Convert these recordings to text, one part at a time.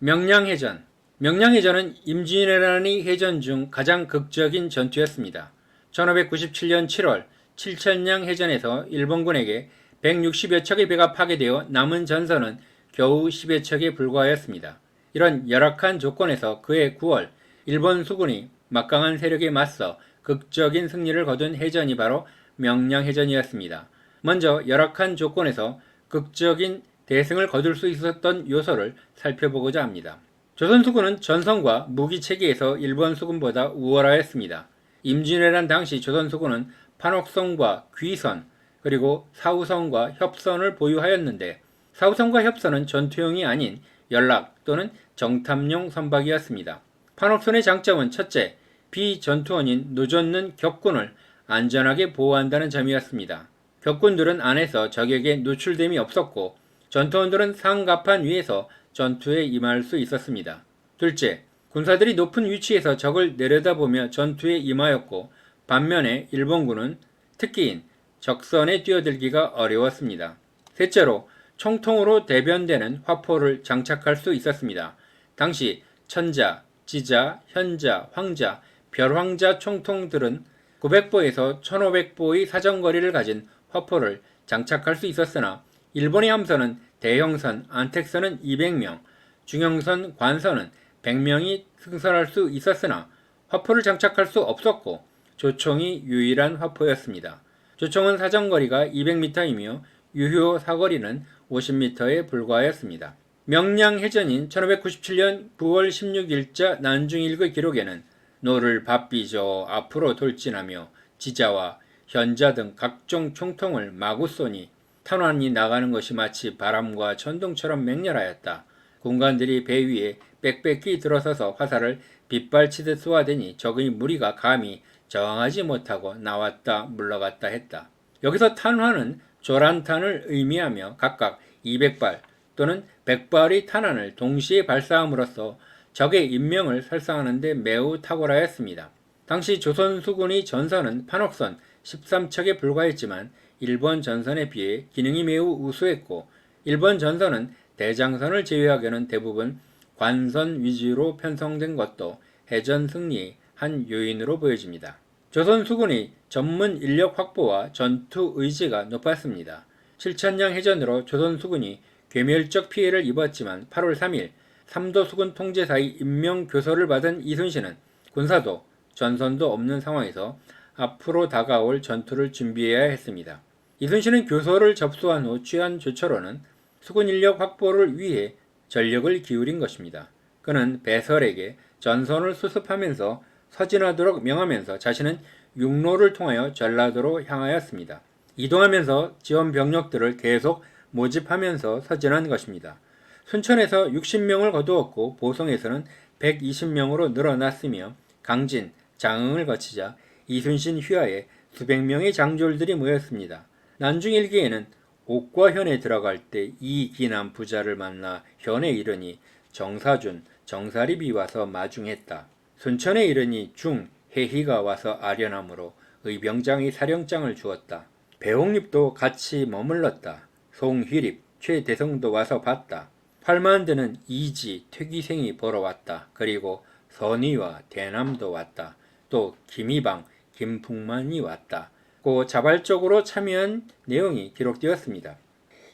명량해전 명량해전은 임진왜란의 해전 중 가장 극적인 전투였습니다. 1597년 7월 7천량 해전에서 일본군에게 160여 척의 배가 파괴되어 남은 전선은 겨우 10여 척에 불과하였습니다. 이런 열악한 조건에서 그해 9월 일본 수군이 막강한 세력에 맞서 극적인 승리를 거둔 해전이 바로 명량해전이었습니다. 먼저 열악한 조건에서 극적인 대승을 거둘 수 있었던 요소를 살펴보고자 합니다. 조선 수군은 전선과 무기 체계에서 일본 수군보다 우월하였습니다. 임진왜란 당시 조선 수군은 판옥선과 귀선 그리고 사우선과 협선을 보유하였는데 사우선과 협선은 전투용이 아닌 연락 또는 정탐용 선박이었습니다. 판옥선의 장점은 첫째, 비전투원인 노젓는 격군을 안전하게 보호한다는 점이었습니다. 격군들은 안에서 적에게 노출됨이 없었고 전투원들은 상갑판 위에서 전투에 임할 수 있었습니다. 둘째, 군사들이 높은 위치에서 적을 내려다보며 전투에 임하였고 반면에 일본군은 특기인 적선에 뛰어들기가 어려웠습니다. 셋째로 총통으로 대변되는 화포를 장착할 수 있었습니다. 당시 천자, 지자, 현자, 황자, 별황자 총통들은 900보에서 1500보의 사정거리를 가진 화포를 장착할 수 있었으나 일본의 함선은 대형선, 안택선은 200명, 중형선, 관선은 100명이 승선할 수 있었으나 화포를 장착할 수 없었고 조총이 유일한 화포였습니다. 조총은 사정거리가 200m이며 유효 사거리는 50m에 불과하였습니다. 명량 해전인 1597년 9월 16일자 난중일기 기록에는 노를 바삐져 앞으로 돌진하며 지자와 현자 등 각종 총통을 마구 쏘니 탄환이 나가는 것이 마치 바람과 천둥처럼 맹렬하였다. 군관들이 배 위에 빽빽히 들어서서 화살을 빗발치듯 쏘아대니 적의 무리가 감히 저항하지 못하고 나왔다 물러갔다 했다. 여기서 탄환은 조란탄을 의미하며 각각 200발 또는 100발의 탄환을 동시에 발사함으로써 적의 인명을 살상하는 데 매우 탁월하였습니다. 당시 조선 수군의 전선은 판옥선 13척에 불과했지만 일본 전선에 비해 기능이 매우 우수했고 일본 전선은 대장선을 제외하고는 대부분 관선 위주로 편성된 것도 해전 승리의 한 요인으로 보여집니다. 조선 수군의 전문 인력 확보와 전투 의지가 높았습니다. 7천량 해전으로 조선 수군이 괴멸적 피해를 입었지만 8월 3일 삼도 수군 통제사의 임명 교서를 받은 이순신은 군사도 전선도 없는 상황에서 앞으로 다가올 전투를 준비해야 했습니다. 이순신은 교서를 접수한 후 취한 조처로는 수군 인력 확보를 위해 전력을 기울인 것입니다. 그는 배설에게 전선을 수습하면서 서진하도록 명하면서 자신은 육로를 통하여 전라도로 향하였습니다. 이동하면서 지원 병력들을 계속 모집하면서 서진한 것입니다. 순천에서 60명을 거두었고 보성에서는 120명으로 늘어났으며 강진, 장흥을 거치자 이순신 휘하에 수백 명의 장졸들이 모였습니다. 난중일기에는 옥과 현에 들어갈 때 이 기남 부자를 만나 현에 이르니 정사준, 정사립이 와서 마중했다. 순천에 이르니 중, 해희가 와서 아련함으로 의병장이 사령장을 주었다. 배홍립도 같이 머물렀다. 송휘립, 최대성도 와서 봤다. 팔만드는 이지, 퇴기생이 보러 왔다. 그리고 선의와 대남도 왔다. 또 김이방, 김풍만이 왔다. 고 자발적으로 참여한 내용이 기록되었습니다.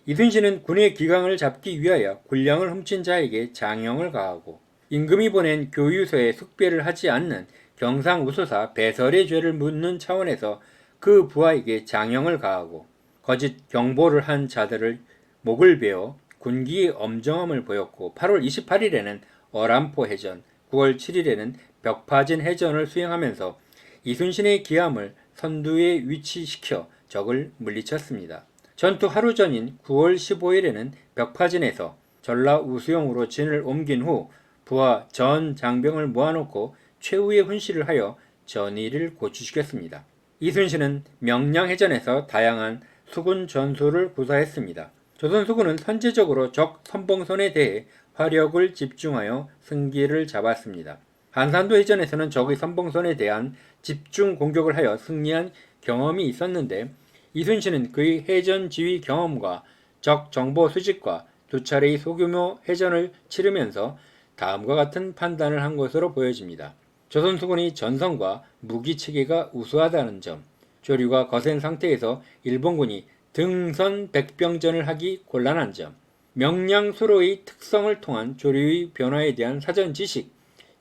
이순신은 군의 기강을 잡기 위하여 군량을 훔친 자에게 장형을 가하고 임금이 보낸 교유서에 숙배를 하지 않는 경상우수사 배설의 죄를 묻는 차원에서 그 부하에게 장형을 가하고 거짓 경보를 한 자들을 목을 베어 군기의 엄정함을 보였고 8월 28일에는 어람포 해전, 9월 7일에는 벽파진 해전을 수행하면서 이순신의 기함을 선두에 위치시켜 적을 물리쳤습니다. 전투 하루 전인 9월 15일에는 벽파진에서 전라 우수영으로 진을 옮긴 후 부하 전 장병을 모아놓고 최후의 훈시를 하여 전의를 고취시켰습니다. 이순신은 명량해전에서 다양한 수군 전술을 구사했습니다. 조선 수군은 선제적으로 적 선봉선에 대해 화력을 집중하여 승기를 잡았습니다. 한산도 해전에서는 적의 선봉선에 대한 집중 공격을 하여 승리한 경험이 있었는데 이순신은 그의 해전 지휘 경험과 적 정보 수집과 두 차례의 소규모 해전을 치르면서 다음과 같은 판단을 한 것으로 보여집니다. 조선 수군이 전선과 무기 체계가 우수하다는 점, 조류가 거센 상태에서 일본군이 등선 백병전을 하기 곤란한 점, 명량 수로의 특성을 통한 조류의 변화에 대한 사전 지식,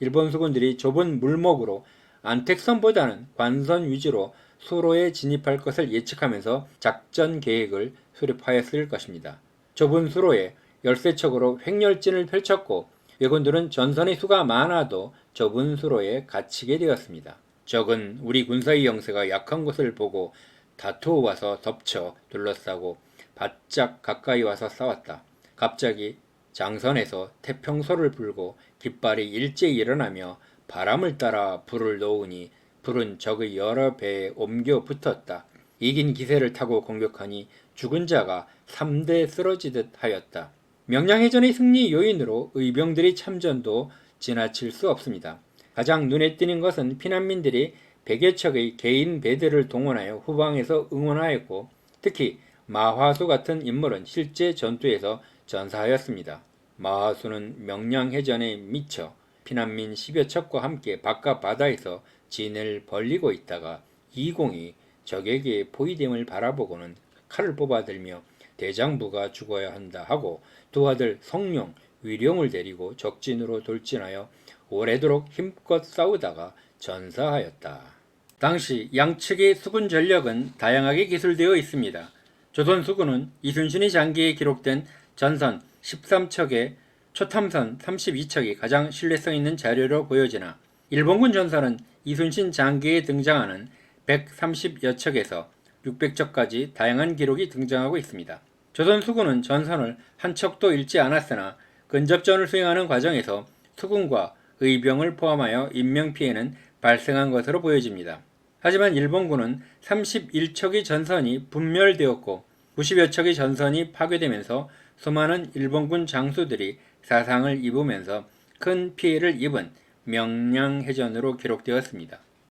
일본 수군들이 좁은 물목으로 안택선보다는 관선 위주로 수로에 진입할 것을 예측하면서 작전 계획을 수립하였을 것입니다. 좁은 수로에 열세척으로 횡렬진을 펼쳤고 왜군들은 전선의 수가 많아도 좁은 수로에 갇히게 되었습니다. 적은 우리 군사의 영세가 약한 것을 보고 다투어 와서 덮쳐 둘러싸고 바짝 가까이 와서 싸웠다. 갑자기 장선에서 태평소를 불고 깃발이 일제히 일어나며 바람을 따라 불을 놓으니 불은 적의 여러 배에 옮겨 붙었다. 이긴 기세를 타고 공격하니 죽은 자가 3대 쓰러지듯 하였다. 명량해전의 승리 요인으로 의병들의 참전도 지나칠 수 없습니다. 가장 눈에 띄는 것은 피난민들이 100여 척의 개인 배들을 동원하여 후방에서 응원하였고 특히 마화수 같은 인물은 실제 전투에서 전사하였습니다. 마화수는 명량해전에 미쳐 피난민 10여 척과 함께 바깥 바다에서 진을 벌리고 있다가 이공이 적에게 포위됨을 바라보고는 칼을 뽑아들며 대장부가 죽어야 한다 하고 두 아들 성룡, 위룡을 데리고 적진으로 돌진하여 오래도록 힘껏 싸우다가 전사하였다. 당시 양측의 수군 전력은 다양하게 기술되어 있습니다. 조선 수군은 이순신의 장기에 기록된 전선 13척에 초탐선 32척이 가장 신뢰성 있는 자료로 보여지나 일본군 전선은 이순신 장기에 등장하는 130여 척에서 600척까지 다양한 기록이 등장하고 있습니다. 조선 수군은 전선을 한 척도 잃지 않았으나 근접전을 수행하는 과정에서 수군과 의병을 포함하여 인명피해는 발생한 것으로 보여집니다. 하지만 일본군은 31척의 전선이 분멸되었고 90여 척의 전선이 파괴되면서 수많은 일본군 장수들이 사상을 입으면서 큰 피해를 입은 명량해전으로 기록되었습니다.